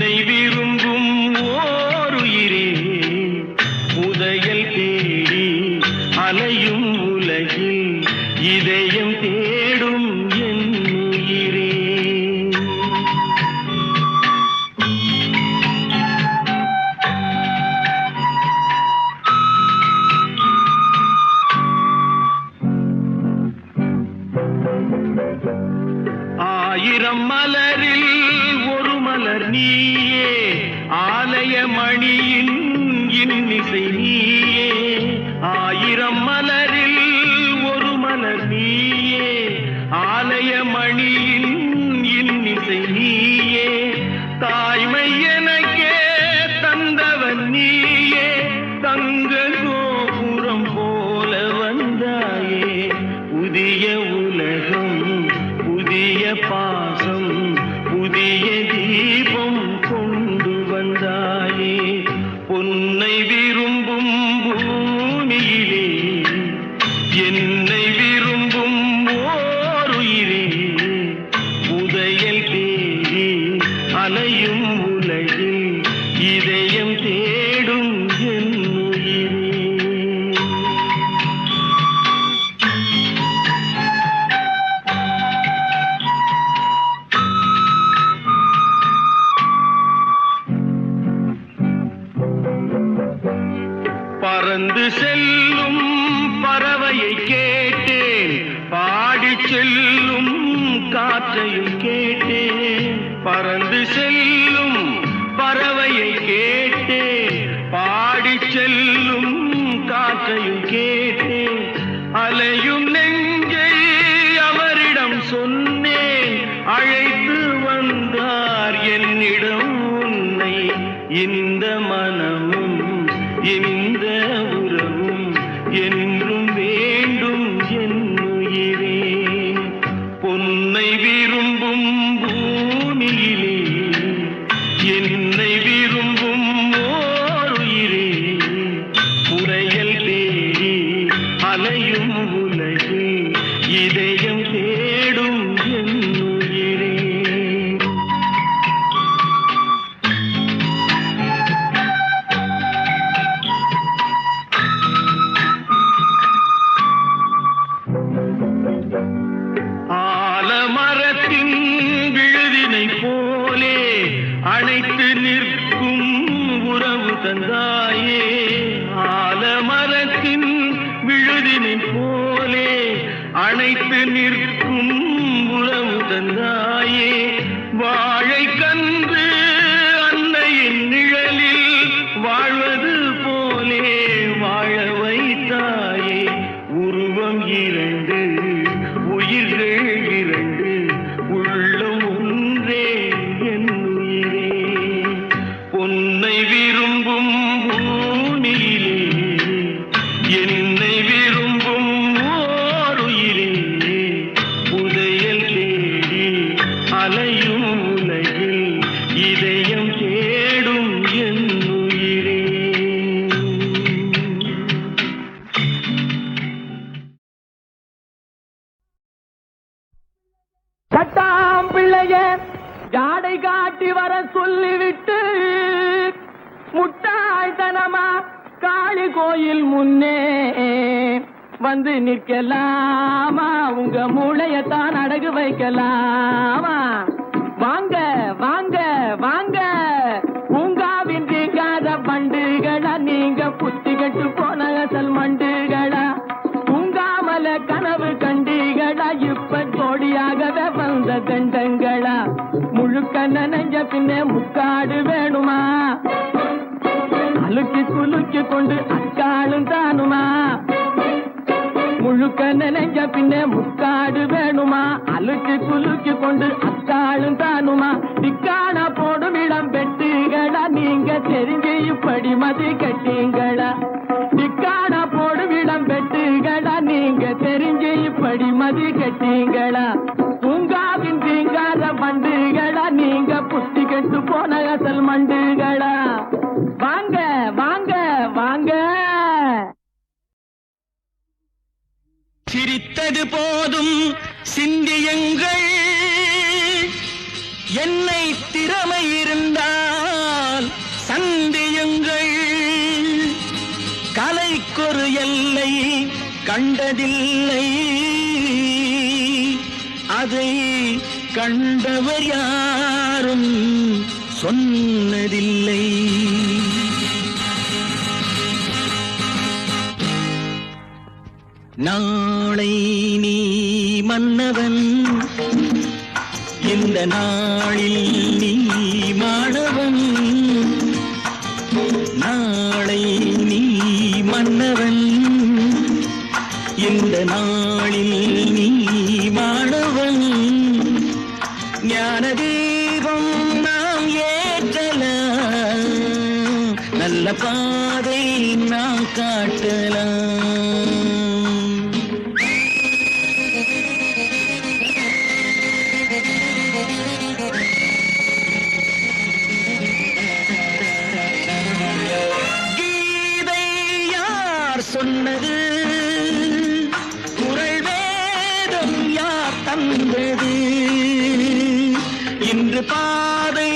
நினைவே உலகில் இதை உருவம் இரு வர சொல்லிவிட்டு முட்டாய்தனமா காளி கோயில் முன்னே வந்து நிற்கலாமா? உங்க மூளையத்தான் அடகு வைக்கலாமா? வாங்க வாங்க வாங்க. கண்ண நெஞ்ச பின்னே முக்காடு வேணுமா? அழுக்கி குலுக்கி கொண்டு அக்காளும் தானுமா? முழுக்க நெஞ்ச பின்னே முக்காடு வேணுமா? அழுக்கி குலுக்கி கொண்டு அக்காளும் தானுமா? திக்கான போடும் இடம் பெட்டீங்களா? நீங்க தெரிஞ்சு இப்படி மதி கட்டீங்களா? திக்கான போடும் இடம் பெட்டீங்களா? நீங்க தெரிஞ்சு இப்படி மதி கட்டீங்களா? மண்டுகளா நீங்க புத்தி கெட்டு போன அசல் மண்டுகளா? வாங்க வாங்க வாங்க. சிரித்தது போதும் சிந்தியுங்கள். என்னை திறமை இருந்தால் சந்தியுங்கள். கலைக்கொரு எல்லை கண்டதில்லை. அதை கண்டவர் யாரும் சொன்னதில்லை. நாளை நீ மன்னவன். இந்த நாளில் நீ மாணவன். நாளை நீ மன்னவன். இந்த நாளில் மனதே பாதை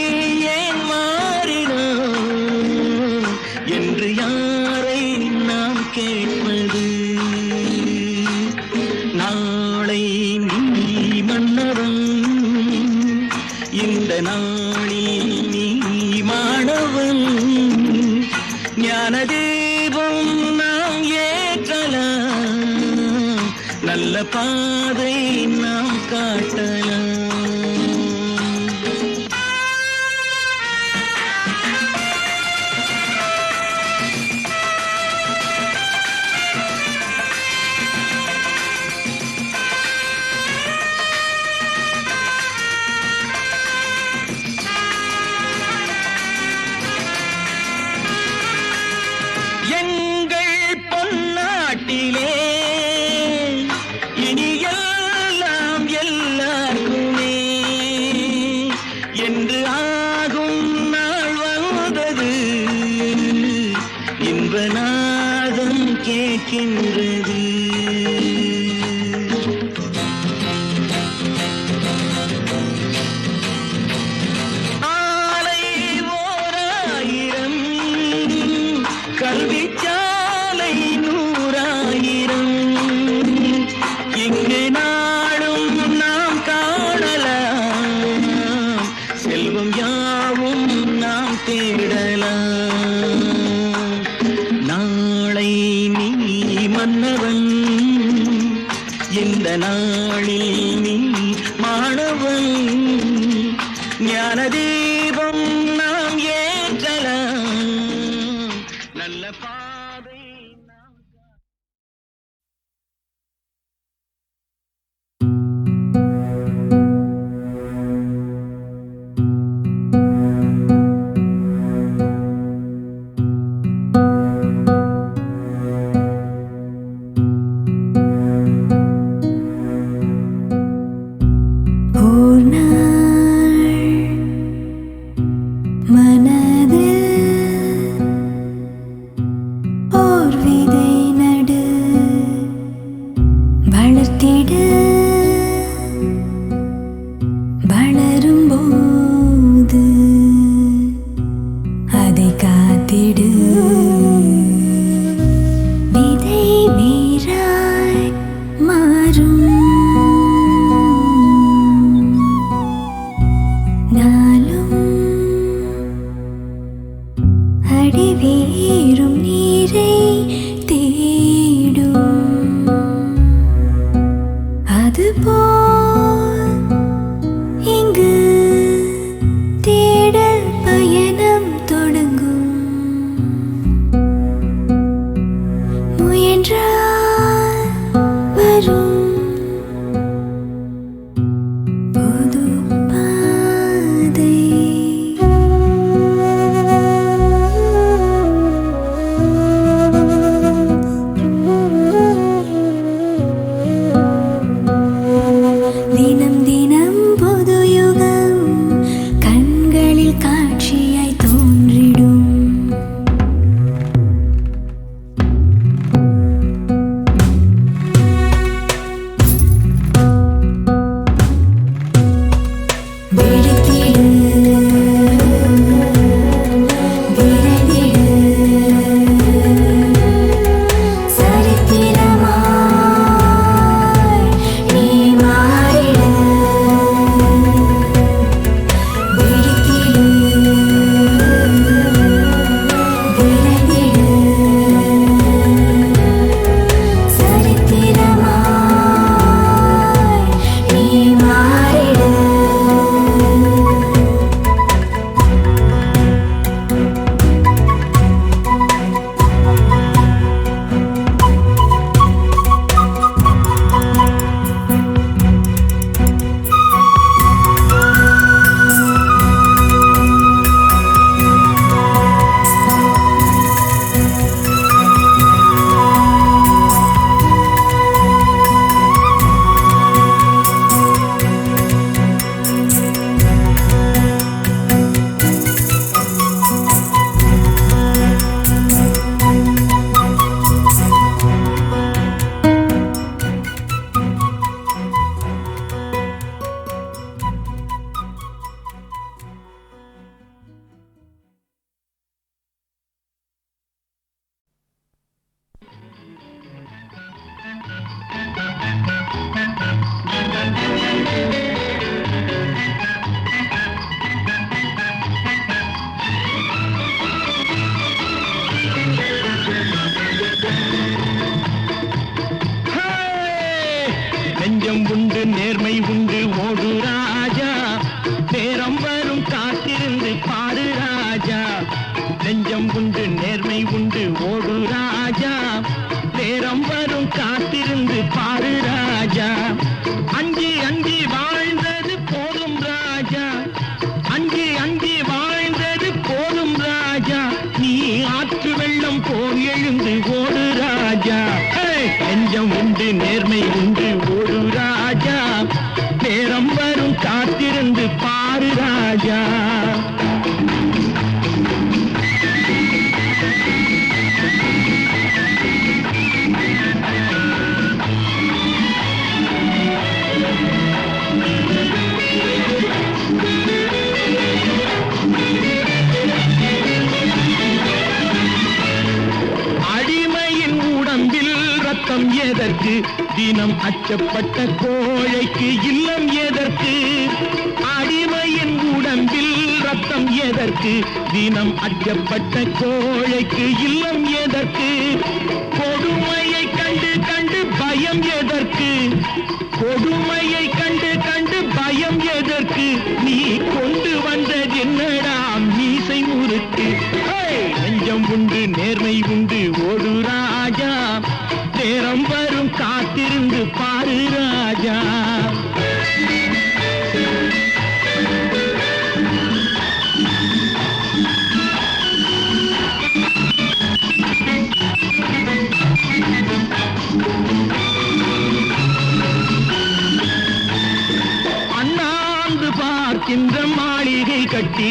முயன்றால் வரும் தினம் அச்சப்பட்ட கோழைக்கு இல்லம் எதற்கு? அடிமையின் உடம்பில் ரத்தம் எதற்கு? தினம் அச்சப்பட்ட கோழைக்கு இல்லம் எதற்கு? கொடுமையை கண்டு கண்டு பயம் எதற்கு? கொடுமையை கண்டு கண்டு பயம் எதற்கு? நீ கொண்டு வந்தது என்னடாம் மீசை முறுக்கு? நெஞ்சம் உண்டு நேர்மை உண்டு ஓடு ராஜா. நேரம் வரும் ராஜா அண்ணாந்து பார்க்கின்ற மாளிகை கட்டி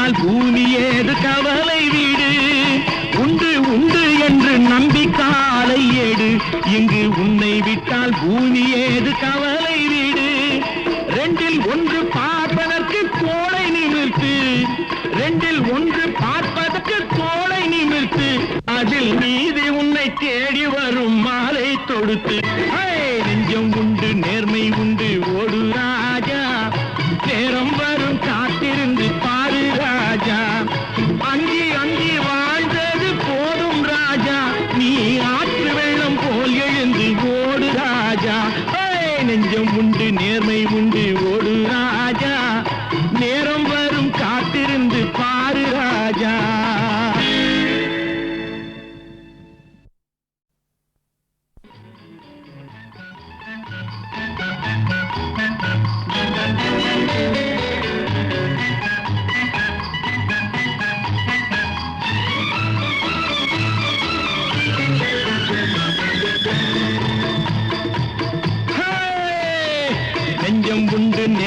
ஆனால் பூமி ஏது கவலை வீடு? உண்டு உண்டு என்று நம்பி காலை ஏடு. இங்கு உன்னை விட்டால் பூமி ஏது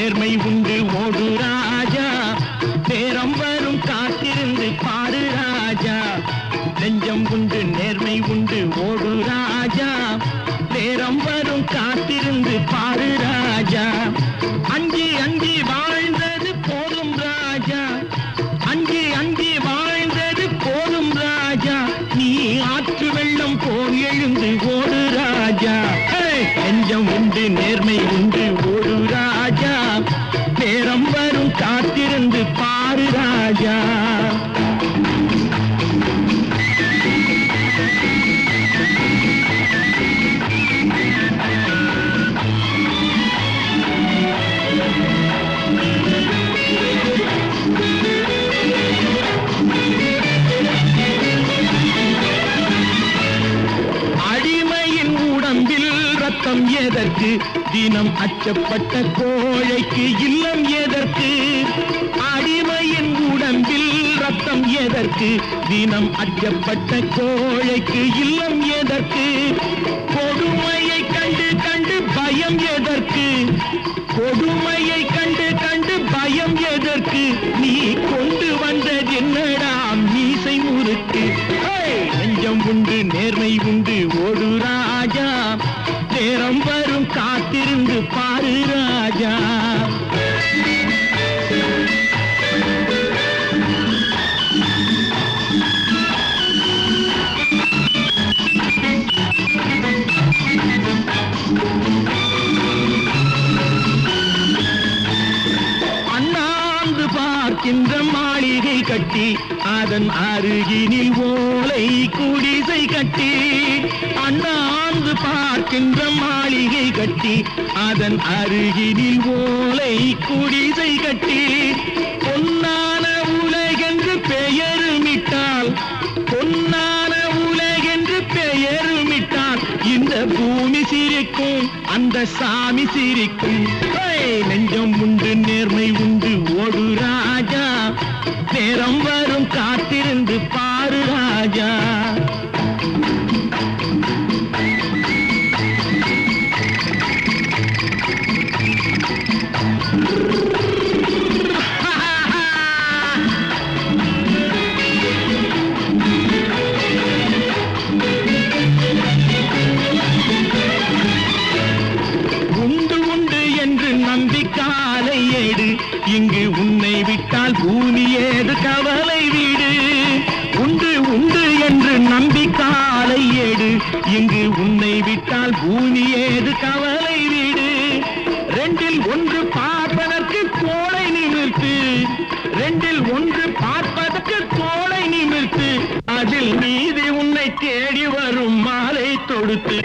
நேர்மை உண்டு தினம் கோழைக்கு இல்லம் எதற்கு? அடிமையின் உடம்பில் ரத்தம் எதற்கு? தினம் அச்சப்பட்ட கோழைக்கு இல்லம் இருக்கின்ற மாளிகை கட்டி அதன் அருகினில் ஓலை குடிசை கட்டி அண்ணாந்து பார்க்கின்ற மாளிகை கட்டி அதன் அருகினில் ஓலை குடிசை கட்டி. பொன்னான உலகென்று பெயருமிட்டால் பொன்னான உலகென்று பெயருமிட்டால் இந்த பூமி சிரிக்கும் அந்த சாமி சிரிக்கும். நெஞ்சம் உண்டு நேர்மை உண்டு. ரெண்டில் ஒன்று பார்ப்பதற்கு தோலை நிமிர்த்து அதில் நீதி உன்னை தேடி வரும் மாலை தொடுத்து.